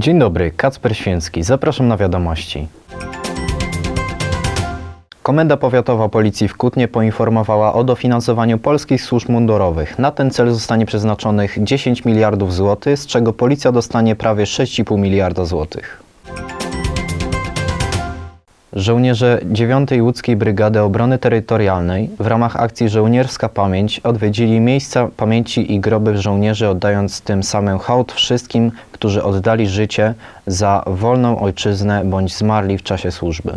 Dzień dobry, Kacper Święcki. Zapraszam na wiadomości. Komenda Powiatowa Policji w Kutnie poinformowała o dofinansowaniu polskich służb mundurowych. Na ten cel zostanie przeznaczonych 10 miliardów złotych, z czego policja dostanie prawie 6,5 miliarda złotych. Żołnierze 9 Łódzkiej Brygady Obrony Terytorialnej w ramach akcji Żołnierska Pamięć odwiedzili miejsca pamięci i groby żołnierzy, oddając tym samym hołd wszystkim, którzy oddali życie za wolną ojczyznę bądź zmarli w czasie służby.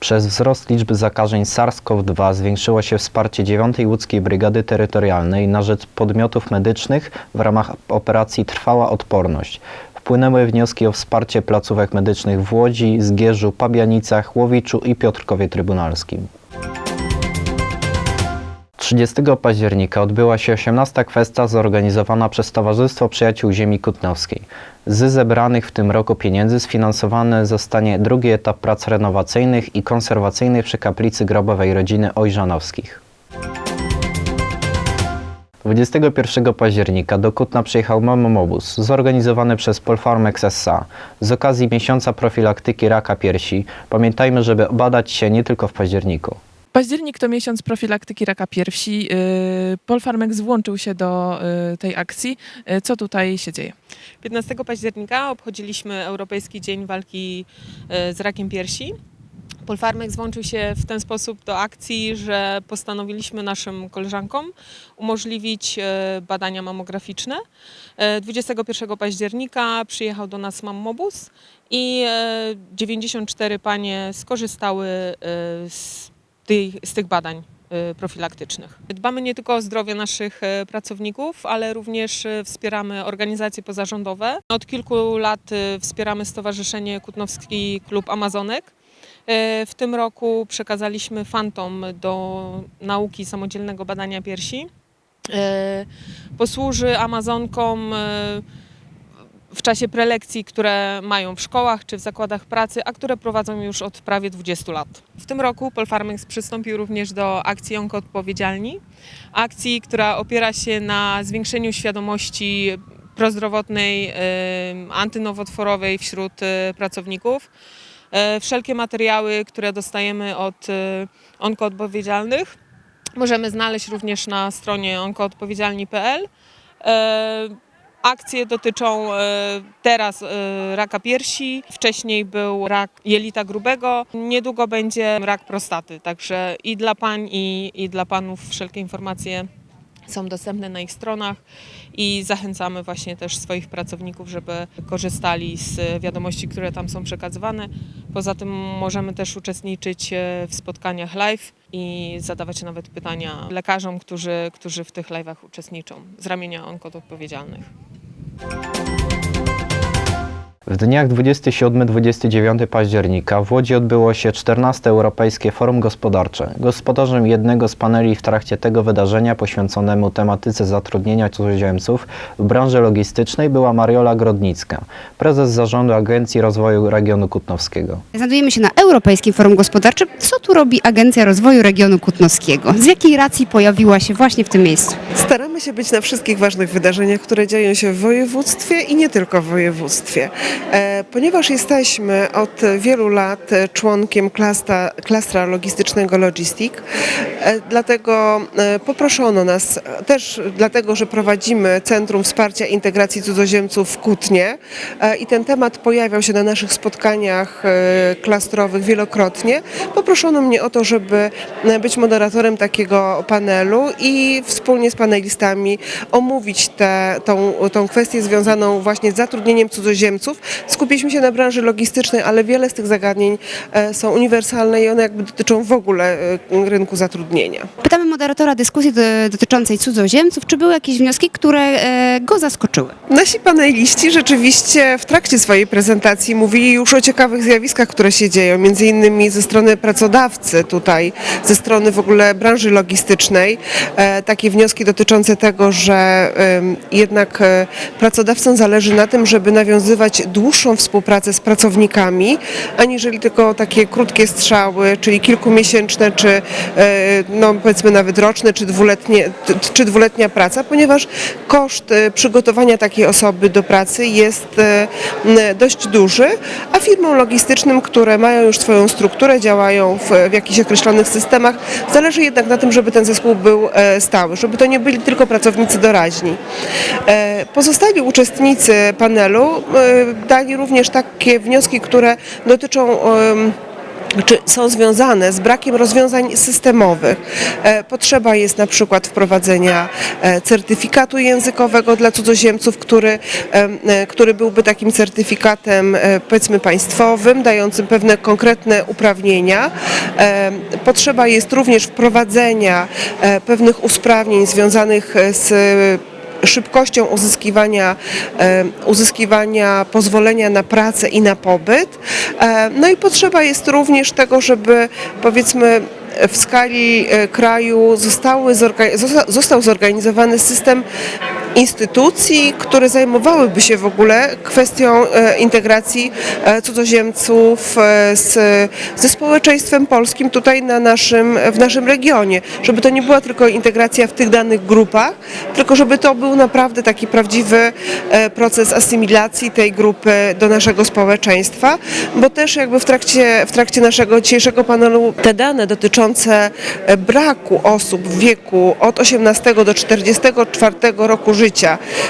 Przez wzrost liczby zakażeń SARS-CoV-2 zwiększyło się wsparcie 9 Łódzkiej Brygady Terytorialnej na rzecz podmiotów medycznych w ramach operacji Trwała Odporność. Wpłynęły wnioski o wsparcie placówek medycznych w Łodzi, Zgierzu, Pabianicach, Łowiczu i Piotrkowie Trybunalskim. 30 października odbyła się 18. kwesta zorganizowana przez Towarzystwo Przyjaciół Ziemi Kutnowskiej. Z zebranych w tym roku pieniędzy sfinansowany zostanie drugi etap prac renowacyjnych i konserwacyjnych przy kaplicy grobowej rodziny Ojżanowskich. 21 października do Kutna przyjechał mamomobus zorganizowany przez Polfarmex SA z okazji miesiąca profilaktyki raka piersi. Pamiętajmy, żeby badać się nie tylko w październiku. Październik to miesiąc profilaktyki raka piersi. Yy, Polfarmex włączył się do yy, tej akcji. Yy, Co tutaj się dzieje? 15 października obchodziliśmy Europejski Dzień Walki z Rakiem Piersi. Polfarmex włączył się w ten sposób do akcji, że postanowiliśmy naszym koleżankom umożliwić e, badania mammograficzne. E, 21 października przyjechał do nas mammobus i e, 94 panie skorzystały e, z, tej, z tych badań e, profilaktycznych. Dbamy nie tylko o zdrowie naszych e, pracowników, ale również e, wspieramy organizacje pozarządowe. Od kilku lat e, wspieramy Stowarzyszenie Kutnowski Klub Amazonek. E, W tym roku przekazaliśmy Fantom do nauki samodzielnego badania piersi. E, Posłuży Amazonkom e, w czasie prelekcji, które mają w szkołach czy w zakładach pracy, a które prowadzą już od prawie 20 lat. W tym roku Polfarmex przystąpił również do akcji Onkoodpowiedzialni, akcji, która opiera się na zwiększeniu świadomości prozdrowotnej, antynowotworowej wśród pracowników. E, Wszelkie materiały, które dostajemy od e, onkoodpowiedzialnych, możemy znaleźć również na stronie onkoodpowiedzialni.pl. E, Akcje dotyczą teraz raka piersi, wcześniej był rak jelita grubego, niedługo będzie rak prostaty, także i dla pań i, i dla panów wszelkie informacje są dostępne na ich stronach i zachęcamy właśnie też swoich pracowników, żeby korzystali z wiadomości, które tam są przekazywane. Poza tym możemy też uczestniczyć e, w spotkaniach live i zadawać nawet pytania lekarzom, którzy, którzy w tych live'ach uczestniczą z ramienia onkoodpowiedzialnych. W dniach 27-29 października w Łodzi odbyło się 14. Europejskie Forum Gospodarcze. Gospodarzem jednego z paneli w trakcie tego wydarzenia poświęconemu tematyce zatrudnienia cudzoziemców w branży logistycznej była Mariola Grodnicka, prezes zarządu Agencji Rozwoju Regionu Kutnowskiego. Znajdujemy się na Europejskim Forum Gospodarczym. Co tu robi Agencja Rozwoju Regionu Kutnowskiego? Z jakiej racji pojawiła się właśnie w tym miejscu? Staramy się być na wszystkich ważnych wydarzeniach, które dzieją się w województwie i nie tylko w województwie. E, Ponieważ jesteśmy od wielu lat członkiem klastra, logistycznego Logistic, e, dlatego e, poproszono nas, też dlatego, że prowadzimy Centrum Wsparcia Integracji Cudzoziemców w Kutnie i ten temat pojawiał się na naszych spotkaniach klastrowych wielokrotnie, poproszono mnie o to, żeby być moderatorem takiego panelu i wspólnie z panelistami omówić tę tą, tą kwestię związaną właśnie z zatrudnieniem cudzoziemców. Skupiliśmy się na branży logistycznej, ale wiele z tych zagadnień e, są uniwersalne i one jakby dotyczą w ogóle e, rynku zatrudnienia. Pytamy moderatora dyskusji do, dotyczącej cudzoziemców, czy były jakieś wnioski, które e, go zaskoczyły? Nasi paneliści rzeczywiście w trakcie swojej prezentacji mówili już o ciekawych zjawiskach, które się dzieją, między innymi ze strony pracodawcy tutaj, ze strony w ogóle branży logistycznej. Takie wnioski dotyczące tego, że jednak pracodawcom zależy na tym, żeby nawiązywać dłuższą współpracę z pracownikami, aniżeli tylko takie krótkie strzały, czyli kilkumiesięczne, czy e, no, powiedzmy nawet roczne, czy, dwuletnie, czy dwuletnia praca, ponieważ koszt e, przygotowania takiej osoby do pracy jest e, dość duży, a firmom logistycznym, które mają już swoją strukturę, działają w, w jakichś określonych systemach, zależy jednak na tym, żeby ten zespół był stały, żeby to nie byli tylko pracownicy doraźni. Pozostali uczestnicy panelu dali również takie wnioski, które dotyczą czy są związane z brakiem rozwiązań systemowych. E, Potrzeba jest na przykład wprowadzenia e, certyfikatu językowego dla cudzoziemców, który, e, który byłby takim certyfikatem powiedzmy państwowym, dającym pewne konkretne uprawnienia. Potrzeba jest również wprowadzenia pewnych usprawnień związanych z szybkością uzyskiwania, uzyskiwania pozwolenia na pracę i na pobyt. E, No i potrzeba jest również tego, żeby powiedzmy w skali e, kraju został zorganizowany system instytucji, które zajmowałyby się w ogóle kwestią e, integracji e, cudzoziemców e, z, ze społeczeństwem polskim tutaj na naszym, w naszym regionie. Żeby to nie była tylko integracja w tych danych grupach, tylko żeby to był naprawdę taki prawdziwy proces asymilacji tej grupy do naszego społeczeństwa, bo też jakby w trakcie, w trakcie naszego dzisiejszego panelu te dane dotyczące braku osób w wieku od 18 do 44 roku życia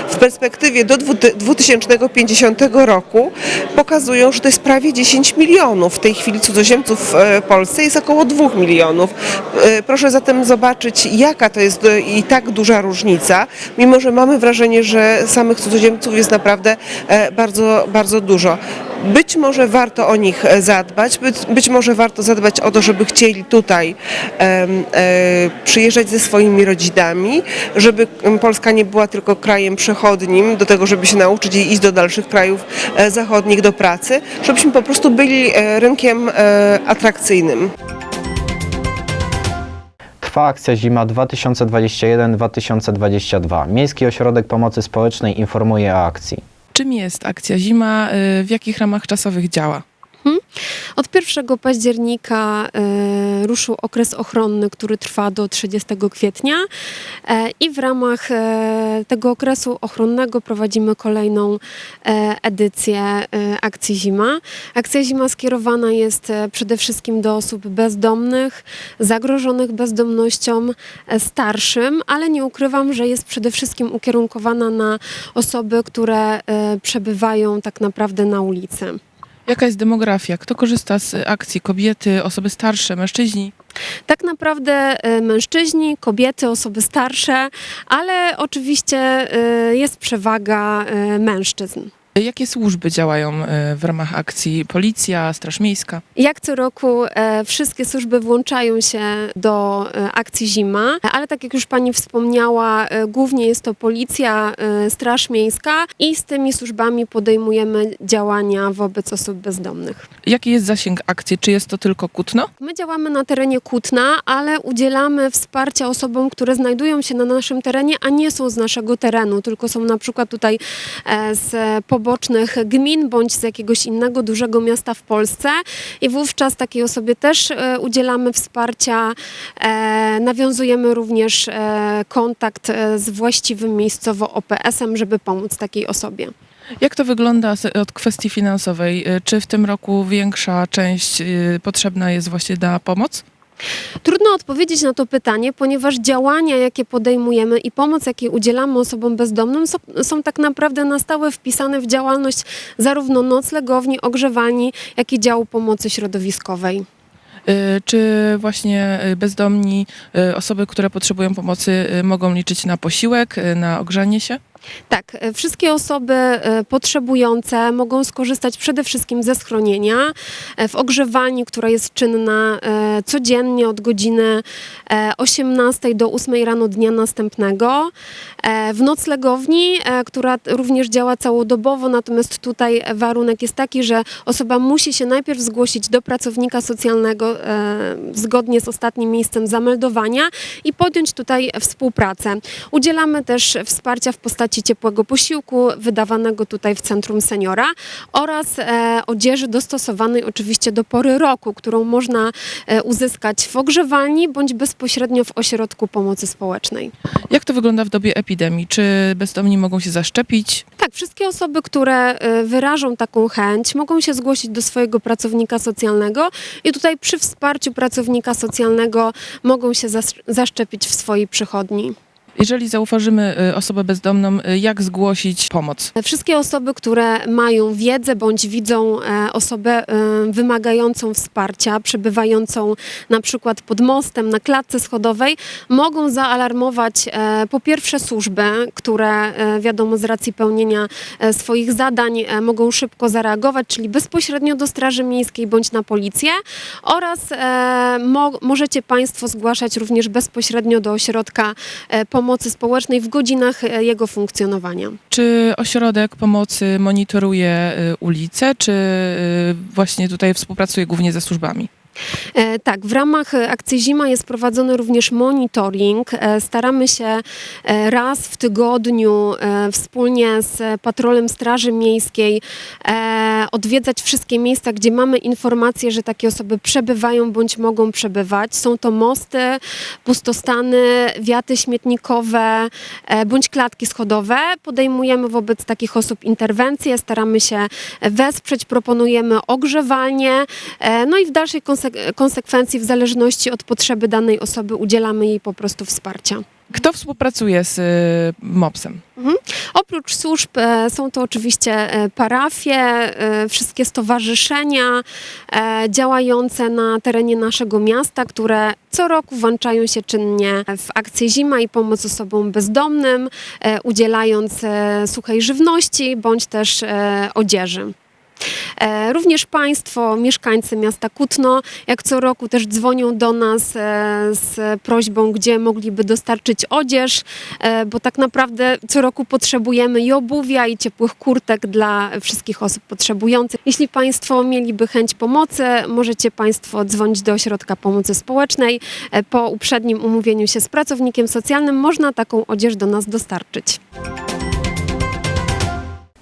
w perspektywie do dwu- 2050 roku pokazują, że to jest prawie 10 milionów. W tej chwili cudzoziemców w Polsce jest około 2 milionów. E, Proszę zatem zobaczyć, jaka to jest e, i tak duża różnica, mimo że mamy wrażenie, że samych cudzoziemców jest naprawdę e, bardzo, bardzo dużo. Być może warto o nich e, zadbać, być, być może warto zadbać o to, żeby chcieli tutaj e, przyjeżdżać ze swoimi rodzinami, żeby Polska nie była tylko krajem przechodnim do tego, żeby się nauczyć i iść do dalszych krajów e, zachodnich do pracy, żebyśmy po prostu byli e, rynkiem atrakcyjnym. Trwa akcja Zima 2021-2022. Miejski Ośrodek Pomocy Społecznej informuje o akcji. Czym jest akcja Zima? y, W jakich ramach czasowych działa? Od 1 października e, ruszył okres ochronny, który trwa do 30 kwietnia e, i w ramach e, tego okresu ochronnego prowadzimy kolejną e, edycję e, akcji Zima. Akcja Zima skierowana jest e, przede wszystkim do osób bezdomnych, zagrożonych bezdomnością, e, starszym, ale nie ukrywam, że jest przede wszystkim ukierunkowana na osoby, które e, przebywają tak naprawdę na ulicy. Jaka jest demografia? Kto korzysta z akcji? Kobiety, osoby starsze, mężczyźni? Tak naprawdę e, mężczyźni, kobiety, osoby starsze, ale oczywiście e, jest przewaga e, mężczyzn. Jakie służby działają y, w ramach akcji? Policja, Straż Miejska? Jak co roku e, wszystkie służby włączają się do e, akcji Zima, ale tak jak już Pani wspomniała, e, głównie jest to policja, e, Straż Miejska i z tymi służbami podejmujemy działania wobec osób bezdomnych. Jaki jest zasięg akcji? Czy jest to tylko Kutno? My działamy na terenie Kutna, ale udzielamy wsparcia osobom, które znajdują się na naszym terenie, a nie są z naszego terenu, tylko są na przykład tutaj e, z pobocznych gmin bądź z jakiegoś innego dużego miasta w Polsce i wówczas takiej osobie też e, udzielamy wsparcia. E, Nawiązujemy również e, kontakt z właściwym miejscowo OPS-em, żeby pomóc takiej osobie. Jak to wygląda od kwestii finansowej? Czy w tym roku większa część potrzebna jest właśnie na pomoc? Trudno odpowiedzieć na to pytanie, ponieważ działania, jakie podejmujemy i pomoc, jakiej udzielamy osobom bezdomnym, są, są tak naprawdę na stałe wpisane w działalność zarówno noclegowni, ogrzewalni, jak i działu pomocy środowiskowej. Y, Czy właśnie y, bezdomni, y, osoby, które potrzebują pomocy, mogą liczyć na posiłek, na ogrzanie się? Tak, e, wszystkie osoby e, potrzebujące mogą skorzystać przede wszystkim ze schronienia e, w ogrzewalni, która jest czynna codziennie od godziny e, 18 do 8 rano dnia następnego. W noclegowni, która również działa całodobowo, natomiast tutaj warunek jest taki, że osoba musi się najpierw zgłosić do pracownika socjalnego zgodnie z ostatnim miejscem zameldowania i podjąć tutaj współpracę. Udzielamy też wsparcia w postaci postaci ciepłego posiłku wydawanego tutaj w Centrum Seniora oraz e, odzieży dostosowanej oczywiście do pory roku, którą można e, uzyskać w ogrzewalni bądź bezpośrednio w ośrodku pomocy społecznej. Jak to wygląda w dobie epidemii? Czy bezdomni mogą się zaszczepić? Tak, wszystkie osoby, które e, wyrażą taką chęć, mogą się zgłosić do swojego pracownika socjalnego i tutaj przy wsparciu pracownika socjalnego mogą się zas- zaszczepić w swojej przychodni. Jeżeli zauważymy y, osobę bezdomną, y, jak zgłosić pomoc? Wszystkie osoby, które mają wiedzę bądź widzą e, osobę e, wymagającą wsparcia, przebywającą na przykład pod mostem, na klatce schodowej, mogą zaalarmować e, po pierwsze służby, które e, wiadomo z racji pełnienia swoich zadań mogą szybko zareagować, czyli bezpośrednio do Straży Miejskiej bądź na policję oraz mo, możecie Państwo zgłaszać również bezpośrednio do ośrodka e, pomocy społecznej w godzinach e, jego funkcjonowania. Czy ośrodek pomocy monitoruje y, ulice, czy y, właśnie tutaj współpracuje głównie ze służbami? E, Tak, w ramach akcji Zima jest prowadzony również monitoring. E, Staramy się e, raz w tygodniu wspólnie z patrolem Straży Miejskiej odwiedzać wszystkie miejsca, gdzie mamy informacje, że takie osoby przebywają bądź mogą przebywać. Są to mosty, pustostany, wiaty śmietnikowe bądź klatki schodowe. Podejmujemy wobec takich osób interwencje, staramy się wesprzeć, proponujemy ogrzewalnie, e, no i w dalszej konsek- konsekwencji, w zależności od potrzeby danej osoby, udzielamy jej po prostu wsparcia. Kto współpracuje z y, MOPS-em? Oprócz służb e, są to oczywiście e, parafie, e, wszystkie stowarzyszenia działające na terenie naszego miasta, które co roku włączają się czynnie w akcję Zima i pomoc osobom bezdomnym, udzielając suchej żywności bądź też odzieży. E, Również Państwo, mieszkańcy miasta Kutno, jak co roku też dzwonią do nas e, z prośbą, gdzie mogliby dostarczyć odzież, e, bo tak naprawdę co roku potrzebujemy i obuwia, i ciepłych kurtek dla wszystkich osób potrzebujących. Jeśli Państwo mieliby chęć pomocy, możecie Państwo dzwonić do Ośrodka Pomocy Społecznej. Po uprzednim umówieniu się z pracownikiem socjalnym można taką odzież do nas dostarczyć.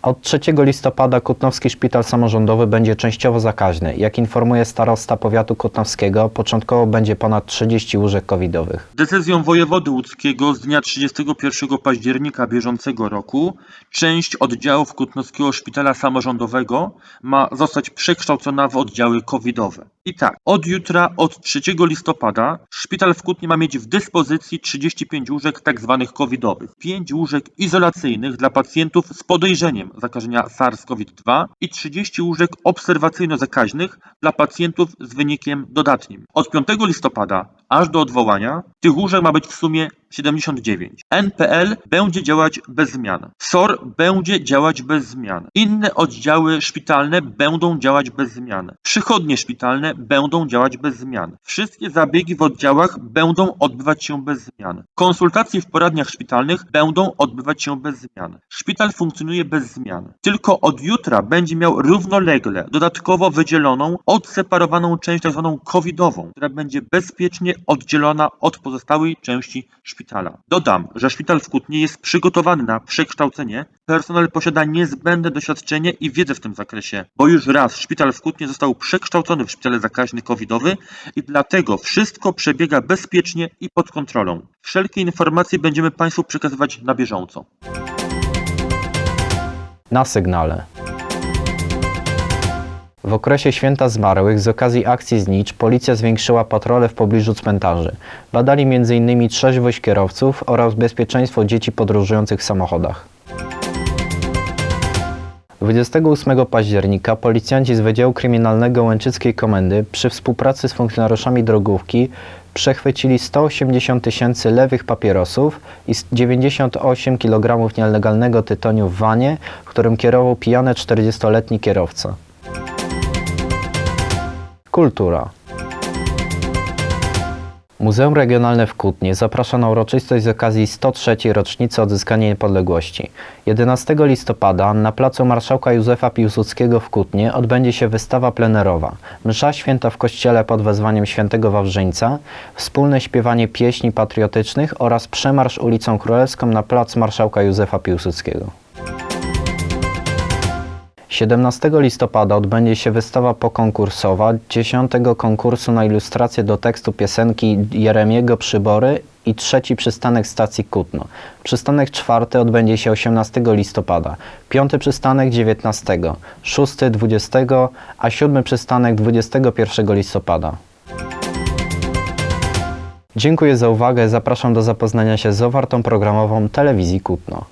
Od 3 listopada Kutnowski Szpital Samorządowy będzie częściowo zakaźny. Jak informuje starosta powiatu kutnowskiego, początkowo będzie ponad 30 łóżek covidowych. Decyzją wojewody łódzkiego z dnia 31 października bieżącego roku część oddziałów Kutnowskiego Szpitala Samorządowego ma zostać przekształcona w oddziały covidowe. I tak, od jutra, od 3 listopada, szpital w Kutnie ma mieć w dyspozycji 35 łóżek tzw. covidowych, 5 łóżek izolacyjnych dla pacjentów z podejrzeniem zakażenia SARS-CoV-2 i 30 łóżek obserwacyjno-zakaźnych dla pacjentów z wynikiem dodatnim. Od 5 listopada aż do odwołania tych łóżek ma być w sumie 79. NPL będzie działać bez zmian. SOR będzie działać bez zmian. Inne oddziały szpitalne będą działać bez zmian. Przychodnie szpitalne będą działać bez zmian. Wszystkie zabiegi w oddziałach będą odbywać się bez zmian. Konsultacje w poradniach szpitalnych będą odbywać się bez zmian. Szpital funkcjonuje bez zmian. Tylko od jutra będzie miał równolegle dodatkowo wydzieloną, odseparowaną część tzw. covidową, która będzie bezpiecznie oddzielona od pozostałej części szpitala. Dodam, że szpital w Kutnie jest przygotowany na przekształcenie. Personel posiada niezbędne doświadczenie i wiedzę w tym zakresie, bo już raz szpital w Kutnie został przekształcony w szpital zakaźny covidowy i dlatego wszystko przebiega bezpiecznie i pod kontrolą. Wszelkie informacje będziemy Państwu przekazywać na bieżąco. Na sygnale. W okresie święta zmarłych z okazji akcji Znicz policja zwiększyła patrole w pobliżu cmentarzy. Badali m.in. trzeźwość kierowców oraz bezpieczeństwo dzieci podróżujących w samochodach. 28 października policjanci z Wydziału Kryminalnego Łęczyckiej Komendy przy współpracy z funkcjonariuszami drogówki przechwycili 180 tysięcy lewych papierosów i 98 kg nielegalnego tytoniu w wanie, którym kierował pijany 40-letni kierowca. Kultura. Muzeum Regionalne w Kutnie zaprasza na uroczystość z okazji 103. rocznicy odzyskania niepodległości. 11 listopada na placu Marszałka Józefa Piłsudskiego w Kutnie odbędzie się wystawa plenerowa, msza święta w kościele pod wezwaniem świętego Wawrzyńca, wspólne śpiewanie pieśni patriotycznych oraz przemarsz ulicą Królewską na plac Marszałka Józefa Piłsudskiego. 17 listopada odbędzie się wystawa pokonkursowa 10 konkursu na ilustrację do tekstu piosenki Jeremiego Przybory i trzeci przystanek stacji Kutno. Przystanek czwarty odbędzie się 18 listopada, piąty przystanek 19, szósty 20, a siódmy przystanek 21 listopada. Dziękuję za uwagę, zapraszam do zapoznania się z zawartą programową telewizji Kutno.